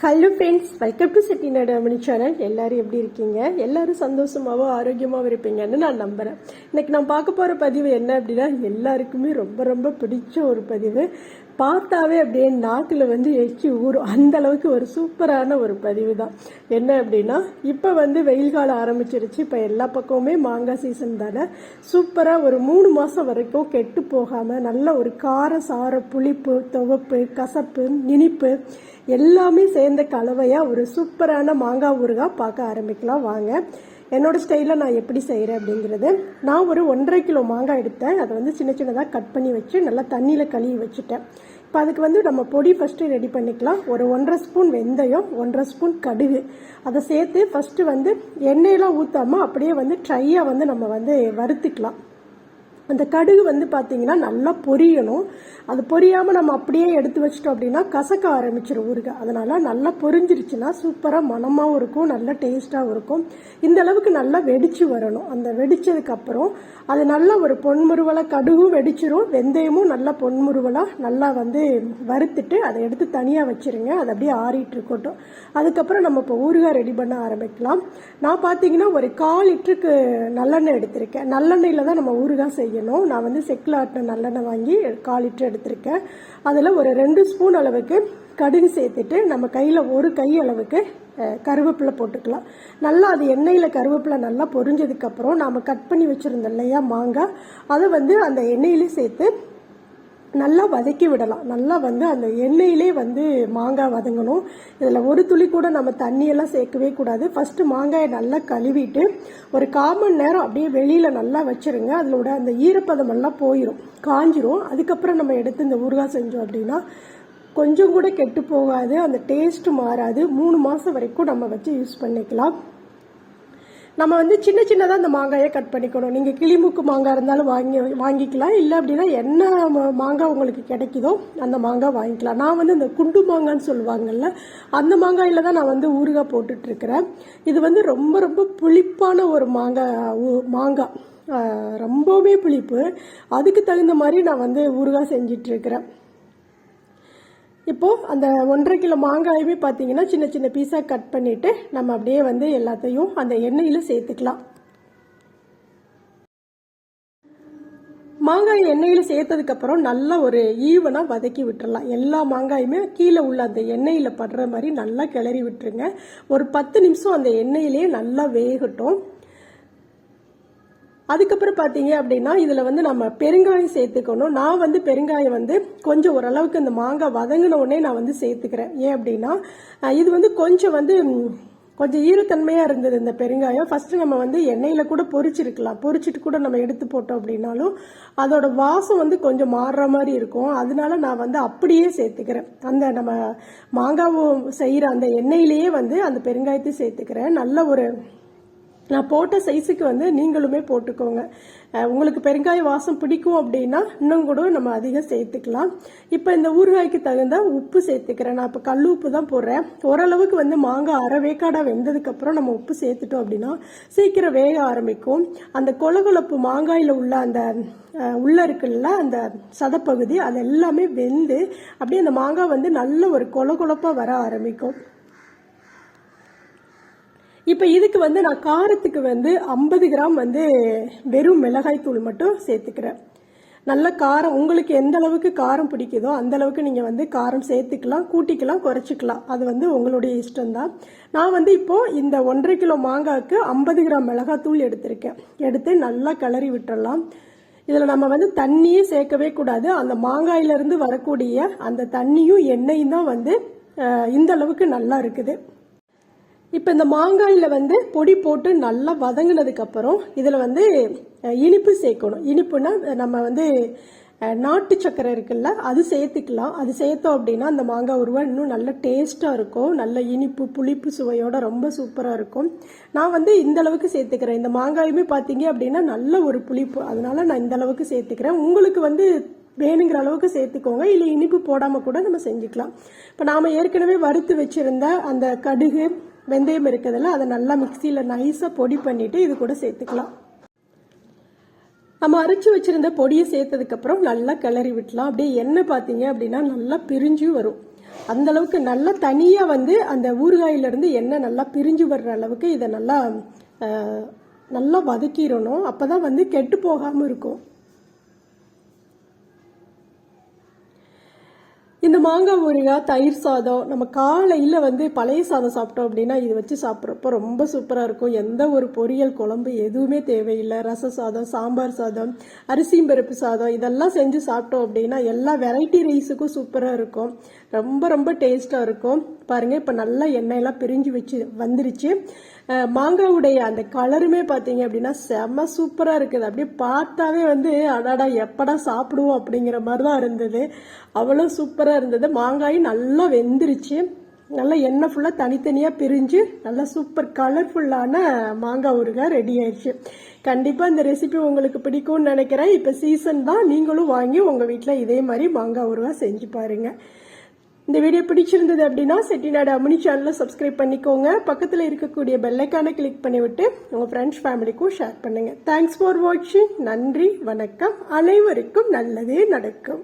Hello friends welcome to Chetti Nadamani channel எல்லோரும் எப்படி இருக்கீங்க? எல்லோரும் சந்தோஷமாகவும் ஆரோக்கியமாகவும் இருப்பீங்கன்னு நான் நம்புகிறேன் இன்றைக்கி நான் பார்க்க போகிற பதிவு என்ன அப்படின்னா எல்லாருக்குமே ரொம்ப ரொம்ப பிடிச்ச ஒரு பதிவு. பார்த்தாவே அப்படியே நாக்கில் வந்து எச்சி ஊறும். அந்த அளவுக்கு ஒரு சூப்பரான ஒரு பதிவு தான் என்ன அப்படின்னா இப்போ வந்து வெயில் காலம் ஆரம்பிச்சிருச்சு. இப்போ எல்லா பக்கமுமே மாங்காய் சீசன் தானே. சூப்பராக ஒரு மூணு மாதம் வரைக்கும் கெட்டு போகாமல் நல்ல ஒரு கார சார புளிப்பு துவப்பு கசப்பு இனிப்பு எல்லாமே சேர்ந்த கலவையாக ஒரு சூப்பரான மாங்காய் ஊறுகாய் பார்க்க ஆரம்பிக்கலாம். வாங்க. என்னோடய ஸ்டைலில் நான் எப்படி செய்கிறேன் அப்படிங்கிறது நான் ஒரு ஒன்றரை கிலோ மாங்காய் எடுத்தேன். அதை வந்து சின்ன சின்னதாக கட் பண்ணி வச்சு நல்லா தண்ணியில் கழுவி வச்சுட்டேன். இப்போ அதுக்கு வந்து நம்ம பொடி ஃபஸ்ட்டு ரெடி பண்ணிக்கலாம். ஒரு ஒன்றரை ஸ்பூன் வெந்தயம் ஒன்றரை ஸ்பூன் கடுகு. அதை சேர்த்து ஃபஸ்ட்டு வந்து எண்ணெயெல்லாம் ஊற்றாமல் அப்படியே வந்து ட்ரையாக வந்து நம்ம வந்து வறுத்துக்கலாம். அந்த கடுகு வந்து பார்த்தீங்கன்னா நல்லா பொரியணும். அது பொரியாமல் நம்ம அப்படியே எடுத்து வச்சிட்டோம் அப்படின்னா கசக்க ஆரம்பிச்சிடும் ஊறுகாய். அதனால் நல்லா பொரிஞ்சிருச்சுன்னா சூப்பராக மணமாகவும் இருக்கும் நல்ல டேஸ்ட்டாகவும் இருக்கும். இந்த அளவுக்கு நல்லா வெடிச்சு வரணும். அந்த வெடிச்சதுக்கப்புறம் அது நல்லா ஒரு பொன்முருவலாக கடுகும் வெடிச்சிரும். வெந்தயமும் நல்லா பொன்முருவலாக நல்லா வந்து வறுத்துட்டு அதை எடுத்து தனியாக வச்சிருங்க. அது அப்படியே ஆறிட்டு இருக்கட்டும். அதுக்கப்புறம் நம்ம இப்போ ஊறுகாய் ரெடி பண்ண ஆரம்பிக்கலாம். நான் பார்த்தீங்கன்னா ஒரு கால் லிட்டருக்கு நல்லெண்ணெய் எடுத்திருக்கேன். நல்லெண்ணெயில் தான் நம்ம ஊறுகாய் செய்யணும். நான் வந்து செக்கில் ஆட்டின நல்லெண்ணெய் வாங்கி கால் லிட்டர் எடுத்திருக்கேன். அதில் ஒரு ரெண்டு ஸ்பூன் அளவுக்கு கடுகு சேர்த்துட்டு நம்ம கையில் ஒரு கை அளவுக்கு கருவேப்பிலை போட்டுக்கலாம். நல்லா அது எண்ணெயில் கருவேப்பிலை நல்லா பொரிஞ்சதுக்கப்புறம் நாம் கட் பண்ணி வச்சுருந்தோம் இல்லையா மாங்காய் அதை வந்து அந்த எண்ணெயிலே சேர்த்து நல்லா வதக்கி விடலாம். நல்லா வந்து அந்த எண்ணெயிலே வந்து மாங்காய் வதங்கணும். இதில் ஒரு துளி கூட நம்ம தண்ணியெல்லாம் சேர்க்கவே கூடாது. ஃபஸ்ட்டு மாங்காயை நல்லா கழுவிட்டு ஒரு கால் மணி நேரம் அப்படியே வெளியில் நல்லா வச்சுருங்க. அதோட அந்த ஈரப்பதம் எல்லாம் போயிடும் காஞ்சிரும். அதுக்கப்புறம் நம்ம எடுத்து இந்த ஊறுகாய் செஞ்சோம் அப்படின்னா கொஞ்சம் கூட கெட்டு போகாது. அந்த டேஸ்ட்டு மாறாது. மூணு மாதம் வரைக்கும் நம்ம வச்சு யூஸ் பண்ணிக்கலாம். நம்ம வந்து சின்ன சின்னதாக அந்த மாங்காயை கட் பண்ணிக்கணும். நீங்கள் கிளிமுக்கு மாங்காய் இருந்தாலும் வாங்கி வாங்கிக்கலாம். இல்லை அப்படின்னா என்ன மாங்காய் உங்களுக்கு கிடைக்குதோ அந்த மாங்காய் வாங்கிக்கலாம். நான் வந்து இந்த குண்டு மாங்கான்னு சொல்லுவாங்கல்ல அந்த மாங்காயில் தான் நான் வந்து ஊறுகாய் போட்டுட்ருக்கிறேன். இது வந்து ரொம்ப ரொம்ப புளிப்பான ஒரு மாங்காய் ஊ- மாங்காய் ரொம்பவுமே புளிப்பு. அதுக்கு தகுந்த மாதிரி நான் வந்து ஊறுகாய் செஞ்சிட்ருக்கிறேன். இப்போது அந்த ஒன்றரை கிலோ மாங்காயுமே பார்த்தீங்கன்னா சின்ன சின்ன பீஸாக கட் பண்ணிவிட்டு நம்ம அப்படியே வந்து எல்லாத்தையும் அந்த எண்ணெயில் சேர்த்துக்கலாம். மாங்காய் எண்ணெயில் சேர்த்ததுக்கப்புறம் நல்லா ஒரு ஈவனாக வதக்கி விட்டுறலாம். எல்லா மாங்காயுமே கீழே உள்ள அந்த எண்ணெயில் படுற மாதிரி நல்லா கிளறி விட்டுருங்க. ஒரு பத்து நிமிஷம் அந்த எண்ணெயிலேயே நல்லா வேகட்டும். அதுக்கப்புறம் பார்த்தீங்க அப்படின்னா இதில் வந்து நம்ம பெருங்காயம் சேர்த்துக்கணும். நான் வந்து பெருங்காயம் வந்து கொஞ்சம் ஓரளவுக்கு இந்த மாங்காய் வதங்கின உடனே நான் வந்து சேர்த்துக்கிறேன். ஏன் அப்படின்னா இது வந்து கொஞ்சம் வந்து கொஞ்சம் ஈரத்தன்மையாக இருந்தது இந்த பெருங்காயம். ஃபஸ்ட்டு நம்ம வந்து எண்ணெயில் கூட பொரிச்சிருக்கலாம். பொரிச்சிட்டு கூட நம்ம எடுத்து போட்டோம் அப்படின்னாலும் அதோட வாசம் வந்து கொஞ்சம் மாறுற மாதிரி இருக்கும். அதனால நான் வந்து அப்படியே சேர்த்துக்கிறேன். அந்த நம்ம மாங்காவும் செய்கிற அந்த எண்ணெயிலேயே வந்து அந்த பெருங்காயத்தை சேர்த்துக்கிறேன். நல்ல ஒரு நான் போட்ட சைஸுக்கு வந்து நீங்களுமே போட்டுக்கோங்க. உங்களுக்கு பெருங்காய வாசம் பிடிக்கும் அப்படின்னா இன்னும் கூட நம்ம அதிகம் சேர்த்துக்கலாம். இப்போ இந்த ஊறுகாய்க்கு தகுந்த உப்பு சேர்த்துக்கிறேன். நான் இப்போ கல் உப்பு தான் போடுறேன். ஓரளவுக்கு வந்து மாங்காய் அரை வேக்காடாக வெந்ததுக்கப்புறம் நம்ம உப்பு சேர்த்துட்டோம் அப்படின்னா சீக்கிரம் வேக ஆரம்பிக்கும். அந்த கொலகொலப்பு மாங்காயில் உள்ள அந்த உள்ள இருக்குல்ல அந்த சதப்பகுதி அது எல்லாமே வெந்து அப்படியே அந்த மாங்காய் வந்து நல்ல ஒரு கொலகொலப்பாக வர ஆரம்பிக்கும். இப்போ இதுக்கு வந்து நான் காரத்துக்கு வந்து ஐம்பது கிராம் வந்து வெறும் மிளகாய் தூள் மட்டும் சேர்த்துக்கிறேன். நல்ல காரம் உங்களுக்கு எந்த அளவுக்கு காரம் பிடிக்குதோ அந்த அளவுக்கு நீங்கள் வந்து காரம் சேர்த்துக்கலாம் கூட்டிக்கலாம் குறைச்சிக்கலாம். அது வந்து உங்களுடைய இஷ்டம்தான் நான் வந்து இப்போ இந்த ஒன்றரை கிலோ மாங்காய்க்கு ஐம்பது கிராம் மிளகாய் தூள் எடுத்திருக்கேன். எடுத்து நல்லா கிளறி விட்டுடலாம் இதில் நம்ம வந்து தண்ணியே சேர்க்கவே கூடாது. அந்த மாங்காயிலிருந்து வரக்கூடிய அந்த தண்ணியும் எண்ணெயும் தான் வந்து இந்த அளவுக்கு நல்லா இருக்குது. இப்போ இந்த மாங்காயில் வந்து பொடி போட்டு நல்லா வதங்கினதுக்கப்புறம் இதில் வந்து இனிப்பு சேர்க்கணும். இனிப்புனா நம்ம வந்து நாட்டு சக்கரை இருக்குல்ல அது சேர்த்துக்கலாம். அது சேர்த்தோம் அப்படின்னா அந்த மாங்காய் உருவா இன்னும் நல்ல டேஸ்ட்டாக இருக்கும். நல்ல இனிப்பு புளிப்பு சுவையோட ரொம்ப சூப்பராக இருக்கும். நான் வந்து இந்த அளவுக்கு சேர்த்துக்கிறேன். இந்த மாங்காயுமே பார்த்தீங்க அப்படின்னா நல்ல ஒரு புளிப்பு. அதனால நான் இந்த அளவுக்கு சேர்த்துக்கிறேன். உங்களுக்கு வந்து வேணுங்கிற அளவுக்கு சேர்த்துக்கோங்க. இல்லை இனிப்பு போடாமல் கூட நம்ம செஞ்சுக்கலாம். இப்போ நாம் ஏற்கனவே வறுத்து வச்சுருந்த அந்த கடுகு வெந்தயம் இருக்குதுல்ல அதை நல்லா மிக்சியில் நைஸாக பொடி பண்ணிவிட்டு இது கூட சேர்த்துக்கலாம். நம்ம அரைச்சி வச்சுருந்த பொடியை சேர்த்ததுக்கப்புறம் நல்லா கிளறி விட்டலாம். அப்படியே எண்ணெய் பார்த்தீங்க அப்படின்னா நல்லா பிரிஞ்சு வரும். அந்த அளவுக்கு நல்லா தனியாக வந்து அந்த ஊறுகாயிலேருந்து எண்ணெய் நல்லா பிரிஞ்சு வர்ற அளவுக்கு இதை நல்லா நல்லா வதக்கிடணும். அப்போ தான் வந்து கெட்டு போகாமல் இருக்கும். இந்த மாங்காய் ஊறுகாய் தயிர் சாதம் நம்ம காலையில் வந்து பழைய சாதம் சாப்பிட்டோம் அப்படின்னா இது வச்சு சாப்பிட்றப்போ ரொம்ப சூப்பராக இருக்கும். எந்த ஒரு பொரியல் குழம்பு எதுவுமே தேவையில்லை. ரச சாதம் சாம்பார் சாதம் அரிசியும் பருப்பு சாதம் இதெல்லாம் செஞ்சு சாப்பிட்டோம் அப்படின்னா எல்லா வெரைட்டி ரைஸுக்கும் சூப்பராக இருக்கும். ரொம்ப ரொம்ப டேஸ்ட்டாக இருக்கும். பாருங்கள் இப்போ நல்லா எண்ணெயெல்லாம் பிரிஞ்சு வச்சு வந்துருச்சு. மாங்காவுடைய அந்த கலருமே பார்த்தீங்க அப்படின்னா செம்ம சூப்பராக இருக்குது. அப்படியே பார்த்தாவே வந்து அடாடா எப்படா சாப்பிடுவோம் அப்படிங்கிற மாதிரி தான் இருந்தது. அவ்வளோ சூப்பராக இருந்தது. மாங்காயும் நல்லா வெந்துருச்சு. நல்லா எண்ணெய் ஃபுல்லாக தனித்தனியாக பிரிஞ்சு நல்லா சூப்பர் கலர்ஃபுல்லான மாங்காய் ஊறுகாய் ரெடி ஆயிடுச்சு கண்டிப்பாக இந்த ரெசிபி உங்களுக்கு பிடிக்கும்னு நினைக்கிறேன். இப்போ சீசன் தான் நீங்களும் வாங்கி உங்கள் வீட்டில் இதே மாதிரி மாங்காய் ஊறுகாய் செஞ்சு பாருங்கள் இந்த வீடியோ பிடிச்சிருந்தது அப்படின்னா செட்டிநாடு அமினி சேனலை சப்ஸ்கிரைப் பண்ணிக்கோங்க. பக்கத்தில் இருக்கக்கூடிய பெல்லைக்கான கிளிக் பண்ணிவிட்டு உங்கள் ஃப்ரெண்ட்ஸ் ஃபேமிலிக்கும் ஷேர் பண்ணுங்கள் தேங்க்ஸ் ஃபார் வாட்சிங் நன்றி வணக்கம். அனைவருக்கும் நல்லதே நடக்கும்.